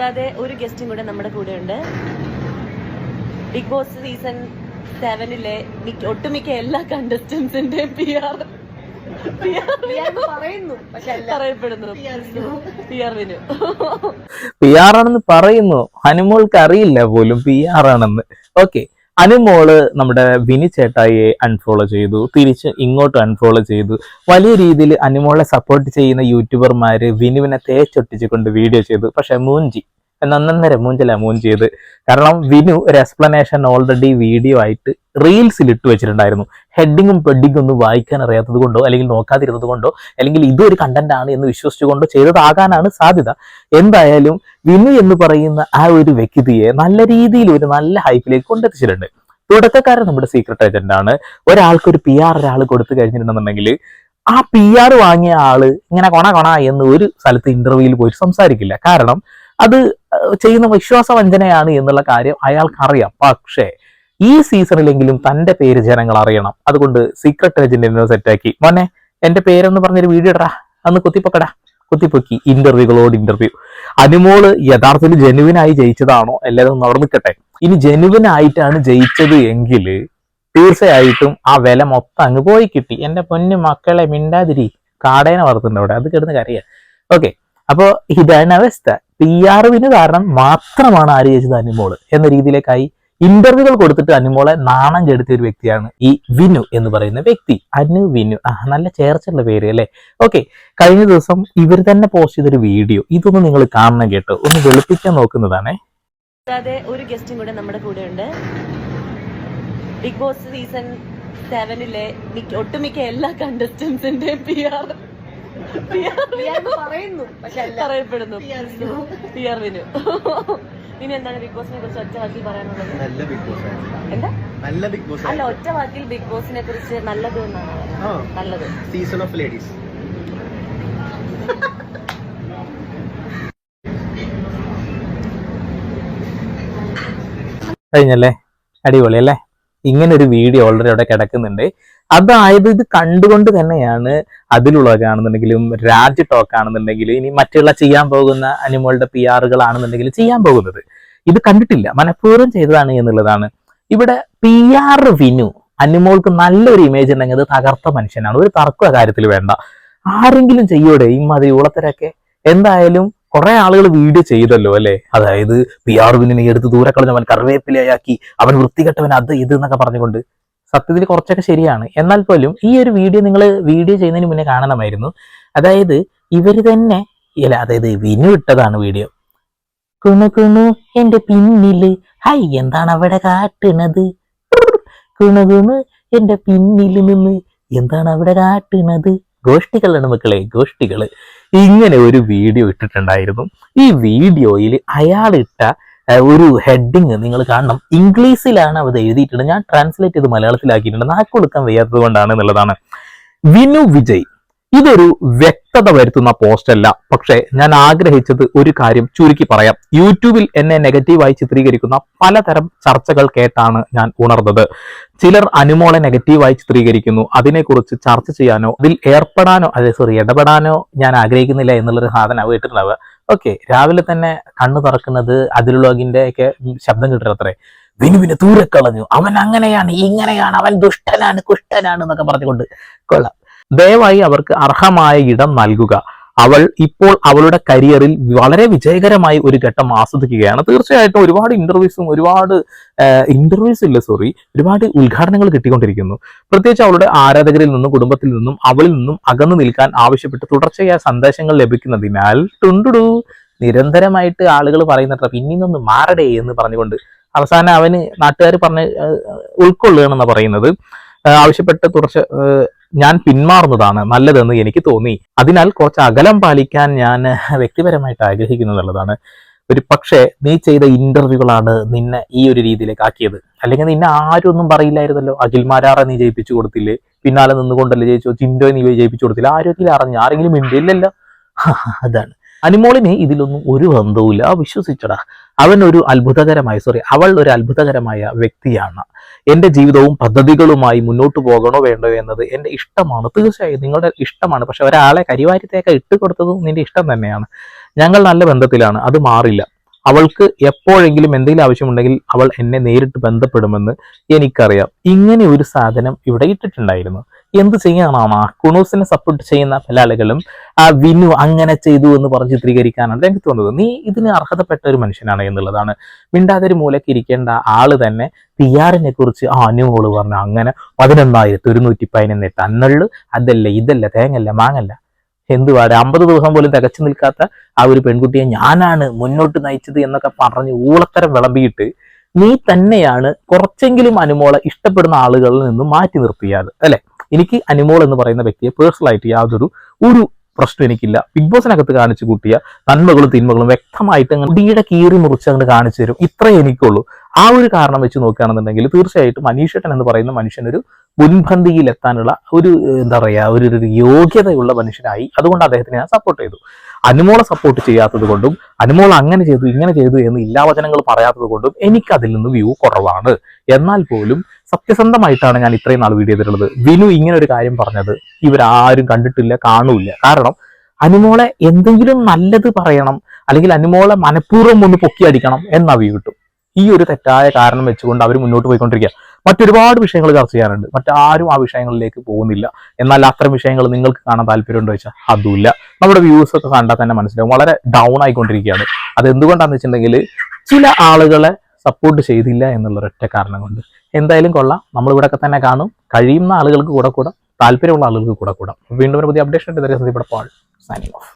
കൂടാതെ ഒരു ഗസ്റ്റും കൂടെ നമ്മുടെ കൂടെ ഉണ്ട്. ബിഗ് ബോസ് സീസൺ സെവനിലെ മിക്ക- ഒട്ടുമിക്ക എല്ലാ കണ്ടസ്റ്റൻസിന്റെ പി ആർ പറയുന്നു പക്ഷെ അല്ല. പറയപ്പെടുന്നു. P R Vinu. P R ആണെന്ന് പറയുന്നു. ഹനുമോൾക്ക് അറിയില്ല പോലും പി ആർ ആണെന്ന്. ഓക്കെ അനുമോൾ നമ്മുടെ വിനി ചേട്ടായിയെ അൺഫോളോ ചെയ്തു തിരിച്ച് ഇങ്ങോട്ട് അൺഫോളോ ചെയ്തു. വലിയ രീതിയിൽ അനുമോളെ സപ്പോർട്ട് ചെയ്യുന്ന യൂട്യൂബർമാര് വിനുവിനെ തേച്ചൊട്ടിച്ചുകൊണ്ട് വീഡിയോ ചെയ്തു. പക്ഷെ മൂഞ്ചി. നന്നര മൂഞ്ചല മൂഞ്ചിയത് കാരണം വിനു ഒരു എക്സ്പ്ലനേഷൻ ഓൾറെഡി വീഡിയോ ആയിട്ട് റീൽസിൽ ഇട്ട് വെച്ചിട്ടുണ്ടായിരുന്നു. ഹെഡിങ്ങും പെഡിങ്ങും ഒന്നും വായിക്കാൻ അറിയാത്തത് കൊണ്ടോ അല്ലെങ്കിൽ നോക്കാതിരുന്നത് കൊണ്ടോ അല്ലെങ്കിൽ ഇതൊരു കണ്ടന്റ് ആണ് എന്ന് വിശ്വസിച്ചുകൊണ്ടോ ചെയ്തതാകാനാണ് സാധ്യത. എന്തായാലും വിനു എന്ന് പറയുന്ന ആ ഒരു വ്യക്തിയെ നല്ല രീതിയിൽ ഒരു നല്ല ഹൈപ്പിലേക്ക് കൊണ്ടെത്തിച്ചിട്ടുണ്ട്. തുടക്കക്കാരൻ നമ്മുടെ സീക്രട്ട് ഏജന്റ് ആണ്. ഒരാൾക്ക് ഒരു പി ആർ ഒരാൾ കൊടുത്തു കഴിഞ്ഞിട്ടുണ്ടെന്നുണ്ടെങ്കിൽ ആ പി ആർ വാങ്ങിയ ആൾ ഇങ്ങനെ കൊണ കൊണ എന്ന് ഒരു സ്ഥലത്ത് ഇന്റർവ്യൂവിൽ പോയിട്ട് സംസാരിക്കില്ല. കാരണം അത് ചെയ്യുന്ന ചെയ്യുന്ന വിശ്വാസവഞ്ചനയാണ് എന്നുള്ള കാര്യം അയാൾക്കറിയാം. പക്ഷേ ഈ സീസണിലെങ്കിലും തന്റെ പേര് ജനങ്ങൾ അറിയണം. അതുകൊണ്ട് സീക്രട്ട് ഏജന്റിനെ സെറ്റാക്കി. മോനെ എന്റെ പേരെന്ന് പറഞ്ഞൊരു വീഡിയോ ഇടറാ അന്ന് കുത്തിപ്പൊക്കടാ. കുത്തിപ്പൊക്കി. ഇന്റർവ്യൂകളോട് ഇന്റർവ്യൂ അനുമോൾ യഥാർത്ഥത്തിൽ ജനുവിനായി ജയിച്ചതാണോ? എല്ലാവരും നടന്നിക്കട്ടെ ഇനി ജനുവിനായിട്ടാണ് ജയിച്ചത് എങ്കിൽ തീർച്ചയായിട്ടും ആ വില മൊത്തം അങ്ങ് പോയി കിട്ടി. എന്റെ പൊന്നു മക്കളെ മിണ്ടാതിരി. കാടേനെ വളർത്തുന്നുണ്ട് അവിടെ. അത് കിടന്ന് കരയുക ഓക്കെ. അപ്പോ ഇതാണ് അവസ്ഥ. പി ആറിന് കാരണം മാത്രമാണ് ആര് ചേച്ചത് അനുമോൾ എന്ന രീതിയിലേക്കായി ഇന്റർവ്യൂകൾ കൊടുത്തിട്ട് അനുമോളെ നാണം കെടുത്തിയ ഒരു വ്യക്തിയാണ് ഈ വിനു എന്ന് പറയുന്ന വ്യക്തി. അനു വിനു. ആ നല്ല ചേർച്ചുള്ള പേര് അല്ലേ? ഓക്കെ കഴിഞ്ഞ ദിവസം ഇവർ തന്നെ പോസ്റ്റ് ചെയ്തൊരു വീഡിയോ ഇതൊന്ന് നിങ്ങൾ കാണണം കേട്ടോ. ഒന്ന് വെളുപ്പിക്കാൻ നോക്കുന്നതാണേ. കൂടാതെ ഒരു ഗസ്റ്റും കൂടെ നമ്മുടെ കൂടെ ഉണ്ട് ബിഗ് ബോസ് സീസൺ സെവനിലെ മിക്ക- ഒട്ടുമിക്ക എല്ലാ കണ്ടസ്റ്റൻസിന്റെ പി ആർ പറയുന്നു. പക്ഷെ അല്ല പറയപ്പെടുന്നു. പിയർവിനു ഇനി എന്താണ് ബിഗ് ബോസിനെ കുറിച്ച് ഒറ്റ വാക്കിൽ പറയാനുള്ളത്? നല്ല ബിഗ് ബോസ് എന്താ? നല്ല ബിഗ് ബോസ് അല്ല ഒറ്റ വാക്കിൽ ബിഗ് ബോസിനെ കുറിച്ച് നല്ലത് എന്നാണ്. നല്ലത്. സീസൺ ഓഫ് ലേഡീസ് കഴിഞ്ഞല്ലേ? അടിപൊളി അല്ലേ ഇങ്ങനെ ഒരു വീഡിയോ ഓൾറെഡി അവിടെ കിടക്കുന്നുണ്ട്. അതായത് ഇത് കണ്ടുകൊണ്ട് തന്നെയാണ് അതിലുള്ള രാജ് ടോക്ക് ആണെന്നുണ്ടെങ്കിലും ഇനി മറ്റുള്ള ചെയ്യാൻ പോകുന്ന അനിമോളുടെ പി ആറുകളാണെന്നുണ്ടെങ്കിലും ചെയ്യാൻ പോകുന്നത്. ഇത് കണ്ടിട്ടില്ല. മനഃപൂർവം ചെയ്തതാണ് എന്നുള്ളതാണ്. ഇവിടെ പി ആർ വിനു അനിമോൾക്ക് നല്ലൊരു ഇമേജ് ഉണ്ടെങ്കിൽ അത് തകർത്ത മനുഷ്യനാണ്. ഒരു തർക്കം കാര്യത്തിൽ വേണ്ട. ആരെങ്കിലും ചെയ്യൂടെ ഇമാതിരി ഉളത്തരൊക്കെ എന്തായാലും കുറെ ആളുകൾ വീഡിയോ ചെയ്തല്ലോ അല്ലെ? അതായത് പി ആർ വിനെ എടുത്ത് ദൂരെ കളഞ്ഞവൻ കറിവേപ്പിലയാക്കി. അവൻ വൃത്തികെട്ടവൻ അത് ഇത് എന്നൊക്കെ പറഞ്ഞുകൊണ്ട് സത്യത്തിൽ കുറച്ചൊക്കെ ശരിയാണ്. എന്നാൽ പോലും ഈ ഒരു വീഡിയോ നിങ്ങൾ വീഡിയോ ചെയ്യുന്നതിന് മുന്നേ കാണണമായിരുന്നു. അതായത് ഇവർ തന്നെ ഇല്ല അതായത് വിനു ഇട്ടതാണ് വീഡിയോ. കുണു കുണു എന്റെ പിന്നിൽ ഹൈ എന്താണ് അവിടെ കാട്ടുന്നത് കുണു കുണു എന്റെ പിന്നിൽ നിന്ന് എന്താണ് അവിടെ കാട്ടുന്നത് ഗോഷ്ടികളാണ് മക്കളെ ഗോഷ്ടികൾ. ഇങ്ങനെ ഒരു വീഡിയോ ഇട്ടിട്ടുണ്ടായിരുന്നു. ഈ വീഡിയോയിൽ അയാൾ ഇട്ട ഒരു ഹെഡിങ് നിങ്ങൾ കാണണം. ഇംഗ്ലീഷിലാണ് അവർ എഴുതിയിട്ടുണ്ട്. ഞാൻ ട്രാൻസ്ലേറ്റ് ചെയ്ത് മലയാളത്തിലാക്കിയിട്ടുണ്ട്. നാക്കൊടുക്കാൻ വയ്യാത്തത് കൊണ്ടാണ് എന്നുള്ളതാണ് വിനു വിജയ്. ഇതൊരു വ്യക്തത വരുത്തുന്ന പോസ്റ്റ് അല്ല. പക്ഷേ ഞാൻ ആഗ്രഹിച്ചത് ഒരു കാര്യം ചുരുക്കി പറയാം. യൂട്യൂബിൽ എന്നെ നെഗറ്റീവായി ചിത്രീകരിക്കുന്ന പലതരം ചർച്ചകൾ കേട്ടാണ് ഞാൻ ഉണർന്നത്. ചിലർ അനുമോളെ നെഗറ്റീവായി ചിത്രീകരിക്കുന്നു. അതിനെക്കുറിച്ച് ചർച്ച ചെയ്യാനോ അതിൽ ഏർപ്പെടാനോ അതെ സോറി ഇടപെടാനോ ഞാൻ ആഗ്രഹിക്കുന്നില്ല എന്നുള്ളൊരു സാധനം കേട്ടിട്ടുണ്ടാവുക. ഓക്കെ രാവിലെ തന്നെ കണ്ണു തുറക്കുന്നത് അതിലുള്ളതിന്റെ ഒക്കെ ശബ്ദം കിട്ടണത്രേ. വിനുവിനെ ദൂരെ കളഞ്ഞു. അവൻ അങ്ങനെയാണ് ഇങ്ങനെയാണ്. അവൻ ദുഷ്ടനാണ് കുഷ്ടനാണ് എന്നൊക്കെ പറഞ്ഞുകൊണ്ട് കൊള്ളാം. ദയവായി അവർക്ക് അർഹമായ ഇടം നൽകുക. അവൾ ഇപ്പോൾ അവളുടെ കരിയറിൽ വളരെ വിജയകരമായി ഒരു ഘട്ടം ആസ്വദിക്കുകയാണ്. തീർച്ചയായിട്ടും ഒരുപാട് ഇന്റർവ്യൂസും ഒരുപാട് ഇന്റർവ്യൂസ് ഇല്ല സോറി ഒരുപാട് ഉദ്ഘാടനങ്ങൾ കിട്ടിക്കൊണ്ടിരിക്കുന്നു. പ്രത്യേകിച്ച് അവളുടെ ആരാധകരിൽ നിന്നും കുടുംബത്തിൽ നിന്നും അവളിൽ നിന്നും അകന്നു നിൽക്കാൻ ആവശ്യപ്പെട്ട് തുടർച്ചയായ സന്ദേശങ്ങൾ ലഭിക്കുന്നതിനാൽ ടുണ്ടുടു നിരന്തരമായിട്ട് ആളുകൾ പറയുന്നത്ര പിന്നീന്നൊന്ന് മാറടേ എന്ന് പറഞ്ഞുകൊണ്ട്. അവസാനം അവന് നാട്ടുകാർ പറഞ്ഞ് ഉൾക്കൊള്ളുകയാണെന്നാണ് പറയുന്നത്. ആവശ്യപ്പെട്ട് തുടർച്ച ഞാൻ പിന്മാറുന്നതാണ് നല്ലതെന്ന് എനിക്ക് തോന്നി. അതിനാൽ കുറച്ച് അകലം പാലിക്കാൻ ഞാൻ വ്യക്തിപരമായിട്ട് ആഗ്രഹിക്കുന്നു എന്നുള്ളതാണ് ഒരു പക്ഷേ നീ ചെയ്ത ഇന്റർവ്യൂകളാണ് നിന്നെ ഈ ഒരു രീതിയിലേക്ക് ആക്കിയത്. അല്ലെങ്കിൽ നിന്നെ ആരും ഒന്നും പറയില്ലായിരുന്നല്ലോ. അഖിൽമാരാറെ നീ ജയിപ്പിച്ചു കൊടുത്തില്ലേ? പിന്നാലെ നിന്നുകൊണ്ടല്ലേ ജയിച്ചു? ചിൻഡോയെ നീ ജയിപ്പിച്ചു കൊടുത്തില്ല? ആരോഗ്യം അറിഞ്ഞു? ആരെങ്കിലും മിണ്ടില്ലല്ലോ അതാണ്. അനിമോളിന് ഇതിലൊന്നും ഒരു ബന്ധവുമില്ല. വിശ്വസിച്ചടാ. അവൻ ഒരു അത്ഭുതകരമായ സോറി അവൾ ഒരു അത്ഭുതകരമായ വ്യക്തിയാണ്. എന്റെ ജീവിതവും പദ്ധതികളുമായി മുന്നോട്ട് പോകണോ വേണ്ടോ എന്നത് എന്റെ ഇഷ്ടമാണ്. തീർച്ചയായും നിങ്ങളുടെ ഇഷ്ടമാണ്. പക്ഷെ ഒരാളെ കരിവാരിത്തേക്ക ഇട്ട് കൊടുത്തതും നിന്റെ ഇഷ്ടം തന്നെയാണ്. ഞങ്ങൾ നല്ല ബന്ധത്തിലാണ്. അത് മാറില്ല. അവൾക്ക് എപ്പോഴെങ്കിലും എന്തെങ്കിലും ആവശ്യമുണ്ടെങ്കിൽ അവൾ എന്നെ നേരിട്ട് ബന്ധപ്പെടുമെന്ന് എനിക്കറിയാം. ഇങ്ങനെ ഒരു സാധനം ഇവിടെ ഇട്ടിട്ടുണ്ടായിരുന്നു. എന്ത് ചെയ്യാനാണ്? കുണൂസിനെ സപ്പോർട്ട് ചെയ്യുന്ന പല ആ വിനു അങ്ങനെ ചെയ്തു എന്ന് പറഞ്ഞ് ചിത്രീകരിക്കാനാണ് രംഗത്ത് വന്നത്. നീ ഇതിന് അർഹതപ്പെട്ട ഒരു മനുഷ്യനാണ് എന്നുള്ളതാണ്. മിണ്ടാതൊരു മൂലക്ക് ഇരിക്കേണ്ട ആൾ തന്നെ തിയാറിനെ കുറിച്ച് ആ അനുമോൾ പറഞ്ഞു അങ്ങനെ പതിനൊന്നായിരത്തി ഒരുന്നൂറ്റി പതിനൊന്നെട്ട് അന്നുള്ളു അതല്ല ഇതല്ല തേങ്ങല്ല മാങ്ങല്ല എന്തുവാടെ അമ്പത് ദിവസം പോലും തികച്ചു നിൽക്കാത്ത ആ ഒരു പെൺകുട്ടിയെ ഞാനാണ് മുന്നോട്ട് നയിച്ചത് എന്നൊക്കെ പറഞ്ഞ് ഊളത്തരം വിളമ്പിയിട്ട് നീ തന്നെയാണ് കുറച്ചെങ്കിലും അനുമോളെ ഇഷ്ടപ്പെടുന്ന ആളുകളിൽ നിന്നും മാറ്റി നിർത്തിയാൽ അല്ലെ? എനിക്ക് അനുമോൾ എന്ന് പറയുന്ന വ്യക്തിയെ പേഴ്സണലായിട്ട് യാതൊരു ഒരു പ്രശ്നം എനിക്കില്ല. ബിഗ് ബോസിനകത്ത് കാണിച്ചു കൂട്ടിയ നന്മകളും തിന്മകളും വ്യക്തമായിട്ട് അങ്ങനെ മുടിയുടെ കീറി മുറിച്ച് അങ്ങോട്ട് കാണിച്ചു തരും. ഇത്രേ എനിക്കുള്ളൂ. ആ ഒരു കാരണം വെച്ച് നോക്കുകയാണെന്നുണ്ടെങ്കിൽ തീർച്ചയായിട്ടും മനീഷേട്ടൻ എന്ന് പറയുന്ന മനുഷ്യനൊരു മുൻപന്തിയിൽ എത്താനുള്ള ഒരു എന്താ പറയുക ഒരു ഒരു യോഗ്യതയുള്ള മനുഷ്യനായി അതുകൊണ്ട് അദ്ദേഹത്തിനെ ഞാൻ സപ്പോർട്ട് ചെയ്തു. അനുമോളെ സപ്പോർട്ട് ചെയ്യാത്തത് കൊണ്ടും അനുമോൾ അങ്ങനെ ചെയ്തു ഇങ്ങനെ ചെയ്തു എന്ന് ഇല്ലാവചനങ്ങൾ പറയാത്തത് കൊണ്ടും എനിക്ക് അതിൽ നിന്ന് വ്യൂ കുറവാണ്. എന്നാൽ പോലും സത്യസന്ധമായിട്ടാണ് ഞാൻ ഇത്രയും നാൾ വീഡിയോ ചെയ്തിട്ടുള്ളത് വിനു ഇങ്ങനെ ഒരു കാര്യം പറഞ്ഞത് ഇവരാരും കണ്ടിട്ടില്ല കാണൂല്ല. കാരണം അനുമോളെ എന്തെങ്കിലും നല്ലത് പറയണം അല്ലെങ്കിൽ അനുമോളെ മനഃപൂർവം ഒന്ന് പൊക്കി അടിക്കണം എന്ന വ്യൂ കിട്ടും. ഈ ഒരു തെറ്റായ കാരണം വെച്ചുകൊണ്ട് അവർ മുന്നോട്ട് പോയിക്കൊണ്ടിരിക്കുക മറ്റൊരുപാട് വിഷയങ്ങൾ ചർച്ച ചെയ്യാനുണ്ട് മറ്റാരും ആ വിഷയങ്ങളിലേക്ക് പോകുന്നില്ല. എന്നാൽ അത്തരം വിഷയങ്ങൾ നിങ്ങൾക്ക് കാണാൻ താല്പര്യമുണ്ടോ വെച്ചാൽ അതുമില്ല. നമ്മുടെ വ്യൂസ് ഒക്കെ കണ്ടാൽ തന്നെ മനസ്സിലാവും. വളരെ ഡൗൺ ആയിക്കൊണ്ടിരിക്കുകയാണ്. അത് എന്തുകൊണ്ടാന്ന് വെച്ചിട്ടുണ്ടെങ്കിൽ ചില ആളുകളെ സപ്പോർട്ട് ചെയ്തില്ല എന്നുള്ള ഒരൊറ്റ കാരണം കൊണ്ട്. എന്തായാലും കൊള്ളാം. നമ്മൾ ഇവിടെയൊക്കെ തന്നെ കാണും. കഴിയുന്ന ആളുകൾക്ക് കൂടെ കൂടാം. താല്പര്യമുള്ള ആളുകൾക്ക് കൂടെ കൂടാം. വീണ്ടും ഒരു പുതിയ അപ്ഡേഷൻ ഉണ്ട്. ഇതുവരെ പാൾ സൈനിങ് ഓഫ്